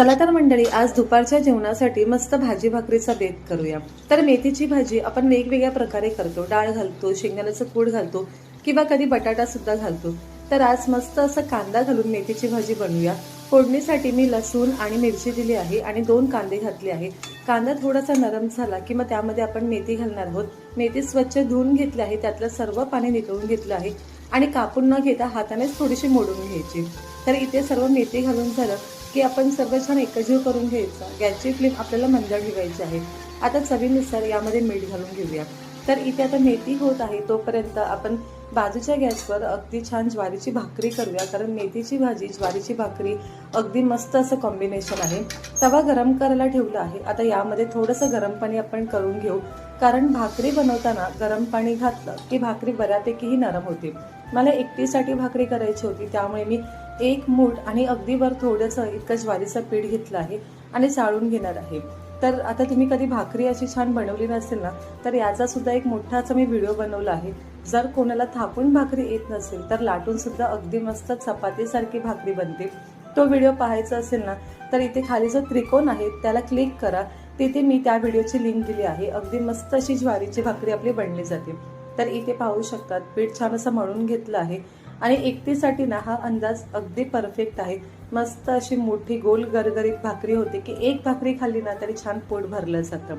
चला तर मंडळी आज दुपारच्या जेवणासाठी मस्त भाजी भाकरीचा बेत करूया. तर मेथीची भाजी आपण वेगवेगळ्या प्रकारे करतो. डाळ घालतो शेंगदाण्याचं कूड घालतो किंवा कधी बटाटा सुद्धा घालतो. तर आज मस्त असं कांदा घालून मेथीची भाजी बनवूया. फोडणीसाठी मी लसूण आणि मिरची दिली आहे आणि दोन कांदे घातले आहे कांदा थोडासा नरम झाला की मग त्यामध्ये आपण मेथी घालणार आहोत. मेथी स्वच्छ धुवून घेतली आहे. त्यातलं सर्व पाणी निथळून घेतलं आहे. आणि कापून न घेता हातानेच थोडीशी मोडून घ्यायची. तर इथे सर्व मेथी घालून झालं की आपण सर्व छान एकजीव करून घ्यायचा. गॅसची फ्लेम आपल्याला मंद ठेवायची आहे. आता चवीनुसार यामध्ये मीठ घालून घेऊया. तर इथे आता मेथी होत आहे तोपर्यंत आपण बाजूच्या गॅसवर अगदी छान ज्वारीची भाकरी करूया. कारण मेथीची भाजी ज्वारीची भाकरी अगदी मस्त असं कॉम्बिनेशन आहे. तवा गरम करायला ठेवला आहे. आता यामध्ये थोडंसं गरम पाणी आपण करून घेऊ. कारण भाकरी बनवताना गरम पाणी घातलं की भाकरी बऱ्यापैकीही नरम होते. मला एकटीसाठी भाकरी करायची होती त्यामुळे मी एक मूठ आणि अगदी वर थोडंसं इतकं ज्वारीचं पीठ घेतलं आहे आणि चाळून घेणार आहे. तर आता तुम्ही कधी भाकरी अशी छान बनवली नसेल ना तर याचा सुद्धा एक मोठासा मी व्हिडिओ बनवला आहे. जर कोणाला थापून भाकरी येत नसेल तर लाटून सुद्धा अगदी मस्त चपातीसारखी भाकरी बनते. तो व्हिडिओ पाहायचा असेल ना तर इथे खाली जो त्रिकोण आहे त्याला क्लिक करा. तिथे मी त्या व्हिडिओची लिंक दिली आहे. अगदी मस्त अशी ज्वारीची भाकरी आपली बनली जाते. तर इथे पाहू शकतात पीठ छान असं मळून घेतलं आहे. आणि एकटीसाठी ना हा अंदाज अगदी परफेक्ट आहे. मस्त अशी मोठी गोल गरगरीत भाकरी होते की एक भाकरी खाल्ली ना तरी छान पोट भरलं जातं.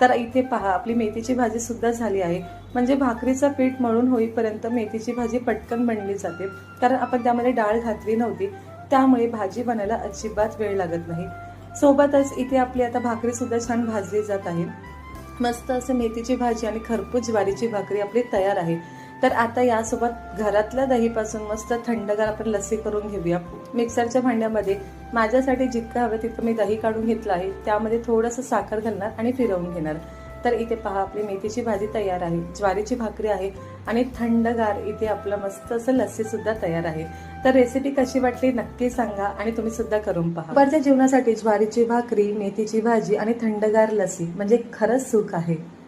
तर इथे पहा आपली मेथीची भाजी सुद्धा झाली आहे. म्हणजे भाकरीचं पीठ मळून होईपर्यंत मेथीची भाजी पटकन बनली जाते. कारण आपण त्यामध्ये डाळ घातली नव्हती. त्यामुळे भाजी बनायला अजिबात वेळ लागत नाही. सोबतच इथे आपली आता भाकरी सुद्धा छान भाजली जात आहे. मस्त असं मेथीची भाजी आणि खरपूस ज्वारीची भाकरी आपली तयार आहे. तर आता यासोबत घरातल्या दहीपासून मस्त थंडगार आपण लस्सी करून घेऊया. मिक्सरच्या भांड्यामध्ये माझ्यासाठी जितकं हवं तितकं मी दही काढून घेतलं आहे. त्यामध्ये थोडंसं साखर घालणार आणि फिरवून घेणार. तर इथे पहा आपली मेथीची भाजी तयार आहे. ज्वारीची भाकरी आहे आणि थंडगार इथे आपलं मस्त असं लस्सी सुद्धा तयार आहे. तर रेसिपी कशी वाटली नक्की सांगा आणि तुम्ही सुद्धा करून पहा. दुपारच्या जेवणासाठी ज्वारीची भाकरी मेथीची भाजी आणि थंडगार लस्सी म्हणजे खरंच सुख आहे.